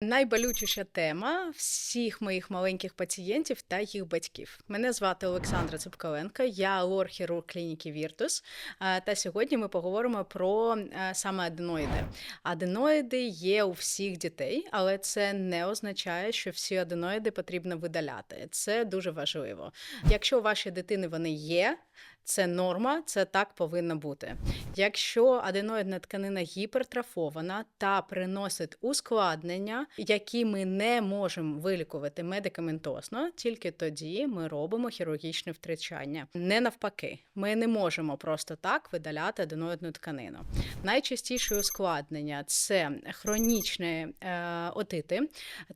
Найболючіша тема всіх моїх маленьких пацієнтів та їх батьків. Мене звати Олександра Цепкаленко, я лор-хірург клініки Віртус. Та сьогодні ми поговоримо про е, саме аденоїди. Аденоїди є у всіх дітей, але це не означає, що всі аденоїди потрібно видаляти. Це дуже важливо. Якщо у вашої дитини вони є, це норма, це так повинно бути. Якщо аденоїдна тканина гіпертрофована та приносить ускладнення, які ми не можемо вилікувати медикаментосно, тільки тоді ми робимо хірургічне втручання. Не навпаки, ми не можемо просто так видаляти аденоїдну тканину. Найчастіші ускладнення це хронічні е, отити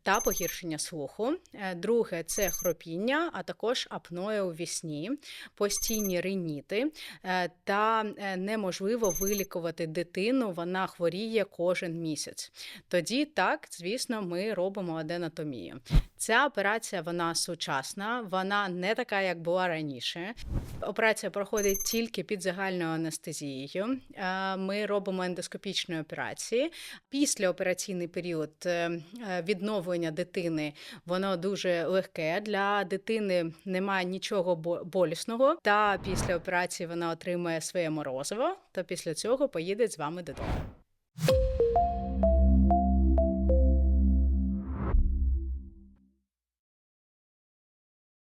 та погіршення слуху. Е, Друге це хропіння, а також апноє у вісні, постійні риніти е, та неможливо вилікувати дитину. Вона хворіє кожен місяць. Тоді так, звісно, ми робимо аденотомію. Ця операція вона сучасна, вона не така, як була раніше. Операція проходить тільки під загальною анестезією. Е, Ми робимо ендоскопічні операції. Післяопераційний період е, відновлення дитини воно дуже легке. Для дитини немає нічого болісного. Та після операції вона отримує своє морозиво, та після цього поїде з вами додому.